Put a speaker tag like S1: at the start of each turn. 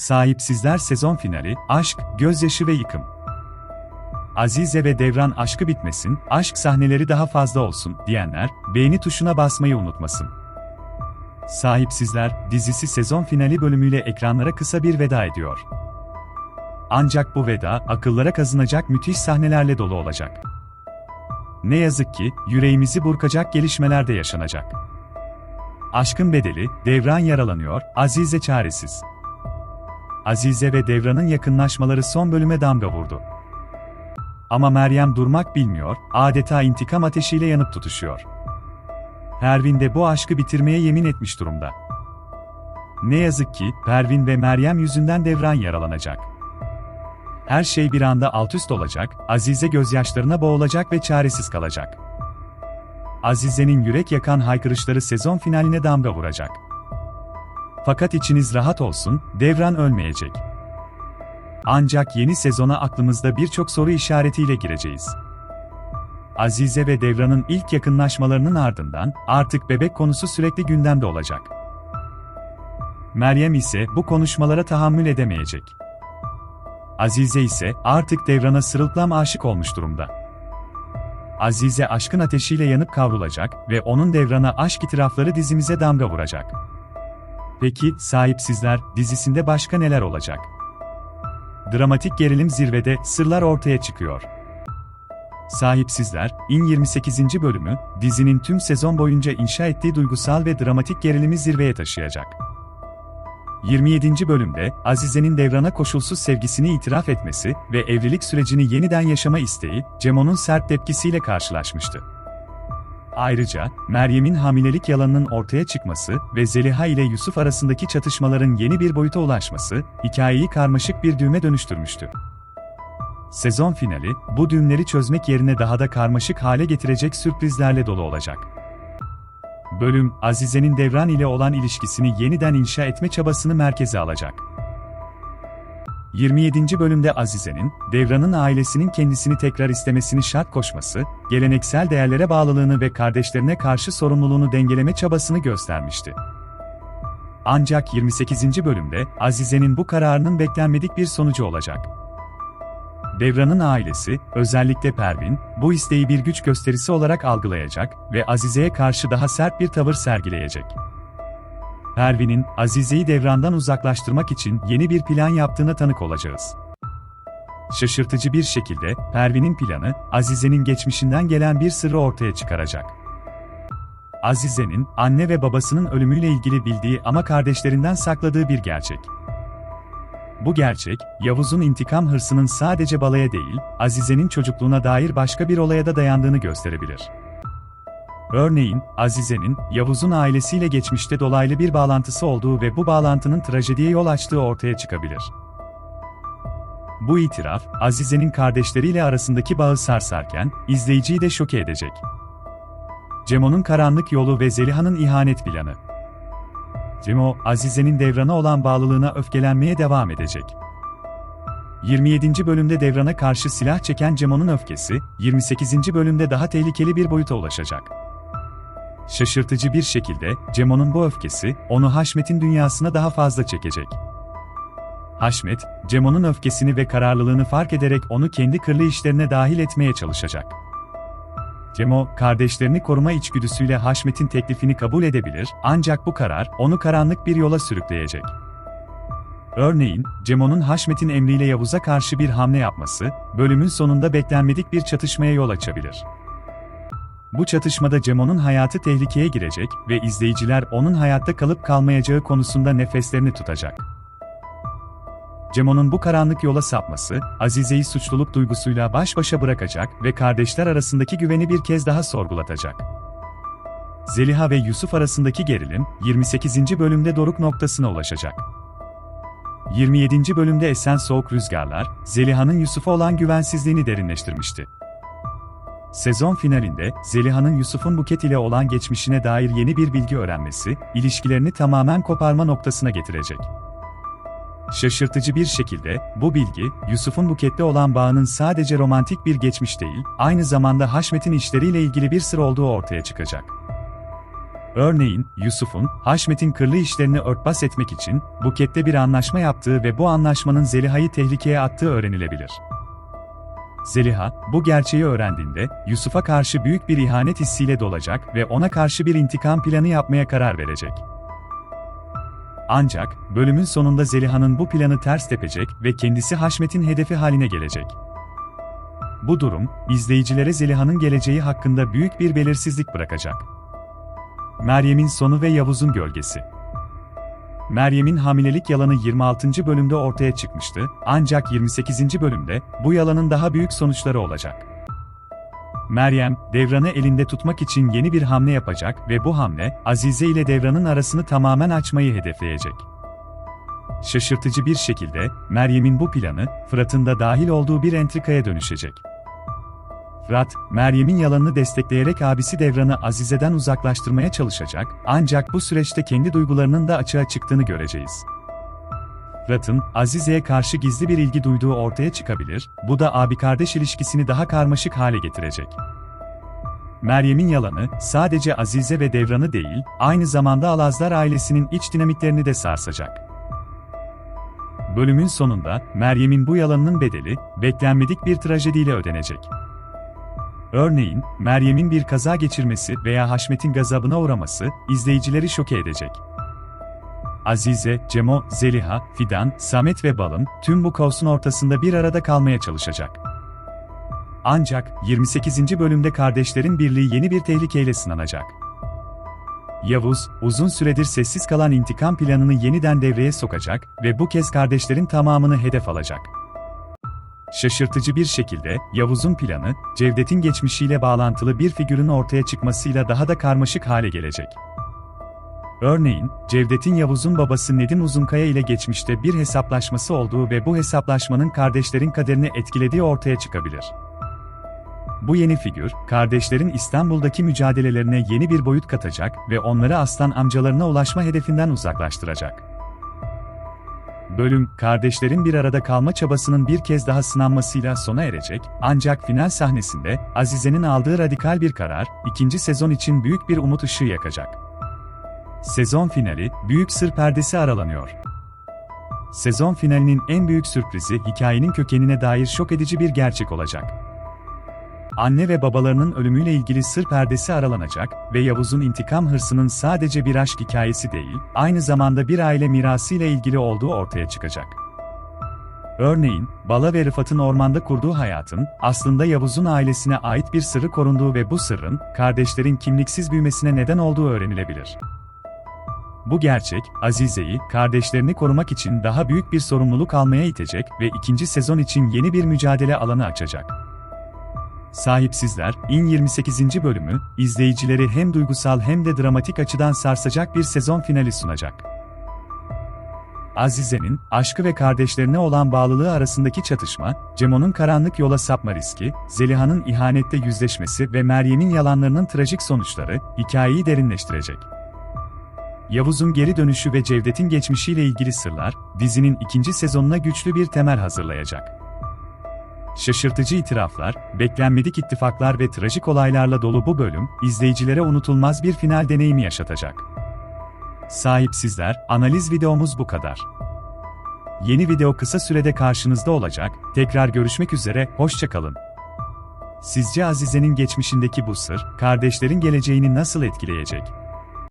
S1: Sahipsizler sezon finali, aşk, gözyaşı ve yıkım. Azize ve Devran aşkı bitmesin, aşk sahneleri daha fazla olsun diyenler, beğeni tuşuna basmayı unutmasın. Sahipsizler dizisi sezon finali bölümüyle ekranlara kısa bir veda ediyor. Ancak bu veda akıllara kazınacak müthiş sahnelerle dolu olacak. Ne yazık ki yüreğimizi burkacak gelişmeler de yaşanacak. Aşkın bedeli, Devran yaralanıyor, Azize çaresiz. Azize ve Devran'ın yakınlaşmaları son bölüme damga vurdu. Ama Meryem durmak bilmiyor, adeta intikam ateşiyle yanıp tutuşuyor. Pervin de bu aşkı bitirmeye yemin etmiş durumda. Ne yazık ki, Pervin ve Meryem yüzünden Devran yaralanacak. Her şey bir anda altüst olacak, Azize gözyaşlarına boğulacak ve çaresiz kalacak. Azize'nin yürek yakan haykırışları sezon finaline damga vuracak. Fakat içiniz rahat olsun, Devran ölmeyecek. Ancak yeni sezona aklımızda birçok soru işaretiyle gireceğiz. Azize ve Devran'ın ilk yakınlaşmalarının ardından artık bebek konusu sürekli gündemde olacak. Meryem ise bu konuşmalara tahammül edemeyecek. Azize ise artık Devran'a sırılsıklam aşık olmuş durumda. Azize aşkın ateşiyle yanıp kavrulacak ve onun Devran'a aşk itirafları dizimize damga vuracak. Peki, Sahipsizler dizisinde başka neler olacak? Dramatik gerilim zirvede, sırlar ortaya çıkıyor. Sahipsizler, in 28. bölümü, dizinin tüm sezon boyunca inşa ettiği duygusal ve dramatik gerilimi zirveye taşıyacak. 27. bölümde, Azize'nin Devran'a koşulsuz sevgisini itiraf etmesi ve evlilik sürecini yeniden yaşama isteği, Cemo'nun sert tepkisiyle karşılaşmıştı. Ayrıca, Meryem'in hamilelik yalanının ortaya çıkması ve Zeliha ile Yusuf arasındaki çatışmaların yeni bir boyuta ulaşması, hikayeyi karmaşık bir düğme dönüştürmüştü. Sezon finali, bu düğümleri çözmek yerine daha da karmaşık hale getirecek sürprizlerle dolu olacak. Bölüm, Azize'nin Devran ile olan ilişkisini yeniden inşa etme çabasını merkeze alacak. 27. bölümde Azize'nin, Devran'ın ailesinin kendisini tekrar istemesini şart koşması, geleneksel değerlere bağlılığını ve kardeşlerine karşı sorumluluğunu dengeleme çabasını göstermişti. Ancak 28. bölümde, Azize'nin bu kararının beklenmedik bir sonucu olacak. Devran'ın ailesi, özellikle Pervin, bu isteği bir güç gösterisi olarak algılayacak ve Azize'ye karşı daha sert bir tavır sergileyecek. Pervin'in, Azize'yi Devran'dan uzaklaştırmak için yeni bir plan yaptığına tanık olacağız. Şaşırtıcı bir şekilde, Pervin'in planı, Azize'nin geçmişinden gelen bir sırrı ortaya çıkaracak. Azize'nin, anne ve babasının ölümüyle ilgili bildiği ama kardeşlerinden sakladığı bir gerçek. Bu gerçek, Yavuz'un intikam hırsının sadece balaya değil, Azize'nin çocukluğuna dair başka bir olaya da dayandığını gösterebilir. Örneğin, Azize'nin, Yavuz'un ailesiyle geçmişte dolaylı bir bağlantısı olduğu ve bu bağlantının trajediye yol açtığı ortaya çıkabilir. Bu itiraf, Azize'nin kardeşleriyle arasındaki bağı sarsarken, izleyiciyi de şoke edecek. Cemo'nun karanlık yolu ve Zeliha'nın ihanet planı. Cemo, Azize'nin Devran'a olan bağlılığına öfkelenmeye devam edecek. 27. bölümde Devran'a karşı silah çeken Cemo'nun öfkesi, 28. bölümde daha tehlikeli bir boyuta ulaşacak. Şaşırtıcı bir şekilde, Cemo'nun bu öfkesi, onu Haşmet'in dünyasına daha fazla çekecek. Haşmet, Cemo'nun öfkesini ve kararlılığını fark ederek onu kendi kırlı işlerine dahil etmeye çalışacak. Cemo, kardeşlerini koruma içgüdüsüyle Haşmet'in teklifini kabul edebilir, ancak bu karar, onu karanlık bir yola sürükleyecek. Örneğin, Cemo'nun Haşmet'in emriyle Yavuz'a karşı bir hamle yapması, bölümün sonunda beklenmedik bir çatışmaya yol açabilir. Bu çatışmada Cemo'nun hayatı tehlikeye girecek ve izleyiciler onun hayatta kalıp kalmayacağı konusunda nefeslerini tutacak. Cemo'nun bu karanlık yola sapması, Azize'yi suçluluk duygusuyla baş başa bırakacak ve kardeşler arasındaki güveni bir kez daha sorgulatacak. Zeliha ve Yusuf arasındaki gerilim, 28. bölümde doruk noktasına ulaşacak. 27. bölümde esen soğuk rüzgarlar, Zeliha'nın Yusuf'a olan güvensizliğini derinleştirmişti. Sezon finalinde, Zeliha'nın Yusuf'un Buket ile olan geçmişine dair yeni bir bilgi öğrenmesi, ilişkilerini tamamen koparma noktasına getirecek. Şaşırtıcı bir şekilde, bu bilgi, Yusuf'un Buket'te olan bağının sadece romantik bir geçmiş değil, aynı zamanda Haşmet'in işleriyle ilgili bir sır olduğu ortaya çıkacak. Örneğin, Yusuf'un, Haşmet'in kırlı işlerini örtbas etmek için, Buket'te bir anlaşma yaptığı ve bu anlaşmanın Zeliha'yı tehlikeye attığı öğrenilebilir. Zeliha, bu gerçeği öğrendiğinde, Yusuf'a karşı büyük bir ihanet hissiyle dolacak ve ona karşı bir intikam planı yapmaya karar verecek. Ancak, bölümün sonunda Zeliha'nın bu planı ters tepecek ve kendisi Haşmet'in hedefi haline gelecek. Bu durum, izleyicilere Zeliha'nın geleceği hakkında büyük bir belirsizlik bırakacak. Meryem'in sonu ve Yavuz'un gölgesi. Meryem'in hamilelik yalanı 26. bölümde ortaya çıkmıştı, ancak 28. bölümde bu yalanın daha büyük sonuçları olacak. Meryem, Devran'ı elinde tutmak için yeni bir hamle yapacak ve bu hamle, Azize ile Devran'ın arasını tamamen açmayı hedefleyecek. Şaşırtıcı bir şekilde, Meryem'in bu planı, Fırat'ın da dahil olduğu bir entrikaya dönüşecek. Fırat, Meryem'in yalanını destekleyerek abisi Devran'ı Azize'den uzaklaştırmaya çalışacak, ancak bu süreçte kendi duygularının da açığa çıktığını göreceğiz. Fırat'ın, Azize'ye karşı gizli bir ilgi duyduğu ortaya çıkabilir, bu da abi-kardeş ilişkisini daha karmaşık hale getirecek. Meryem'in yalanı, sadece Azize ve Devran'ı değil, aynı zamanda Alazlar ailesinin iç dinamiklerini de sarsacak. Bölümün sonunda, Meryem'in bu yalanının bedeli, beklenmedik bir trajediyle ödenecek. Örneğin, Meryem'in bir kaza geçirmesi veya Haşmet'in gazabına uğraması, izleyicileri şoke edecek. Azize, Cemo, Zeliha, Fidan, Samet ve Balın, tüm bu kaosun ortasında bir arada kalmaya çalışacak. Ancak, 28. bölümde kardeşlerin birliği yeni bir tehlikeyle sınanacak. Yavuz, uzun süredir sessiz kalan intikam planını yeniden devreye sokacak ve bu kez kardeşlerin tamamını hedef alacak. Şaşırtıcı bir şekilde, Yavuz'un planı, Cevdet'in geçmişiyle bağlantılı bir figürün ortaya çıkmasıyla daha da karmaşık hale gelecek. Örneğin, Cevdet'in Yavuz'un babası Nedim Uzunkaya ile geçmişte bir hesaplaşması olduğu ve bu hesaplaşmanın kardeşlerin kaderini etkilediği ortaya çıkabilir. Bu yeni figür, kardeşlerin İstanbul'daki mücadelelerine yeni bir boyut katacak ve onları aslan amcalarına ulaşma hedefinden uzaklaştıracak. Bölüm, kardeşlerin bir arada kalma çabasının bir kez daha sınanmasıyla sona erecek, ancak final sahnesinde, Azize'nin aldığı radikal bir karar, ikinci sezon için büyük bir umut ışığı yakacak. Sezon finali, büyük sır perdesi aralanıyor. Sezon finalinin en büyük sürprizi hikayenin kökenine dair şok edici bir gerçek olacak. Anne ve babalarının ölümüyle ilgili sır perdesi aralanacak ve Yavuz'un intikam hırsının sadece bir aşk hikayesi değil, aynı zamanda bir aile mirası ile ilgili olduğu ortaya çıkacak. Örneğin, Bala ve Rıfat'ın ormanda kurduğu hayatın, aslında Yavuz'un ailesine ait bir sırrı korunduğu ve bu sırrın, kardeşlerin kimliksiz büyümesine neden olduğu öğrenilebilir. Bu gerçek, Azize'yi, kardeşlerini korumak için daha büyük bir sorumluluk almaya itecek ve ikinci sezon için yeni bir mücadele alanı açacak. Sahipsizler, İn 28. bölümü, izleyicileri hem duygusal hem de dramatik açıdan sarsacak bir sezon finali sunacak. Azize'nin, aşkı ve kardeşlerine olan bağlılığı arasındaki çatışma, Cemo'nun karanlık yola sapma riski, Zeliha'nın ihanette yüzleşmesi ve Meryem'in yalanlarının trajik sonuçları, hikayeyi derinleştirecek. Yavuz'un geri dönüşü ve Cevdet'in geçmişiyle ilgili sırlar, dizinin ikinci sezonuna güçlü bir temel hazırlayacak. Şaşırtıcı itiraflar, beklenmedik ittifaklar ve trajik olaylarla dolu bu bölüm, izleyicilere unutulmaz bir final deneyimi yaşatacak. Sahipsizler, analiz videomuz bu kadar. Yeni video kısa sürede karşınızda olacak, tekrar görüşmek üzere, hoşçakalın. Sizce Azize'nin geçmişindeki bu sır, kardeşlerin geleceğini nasıl etkileyecek?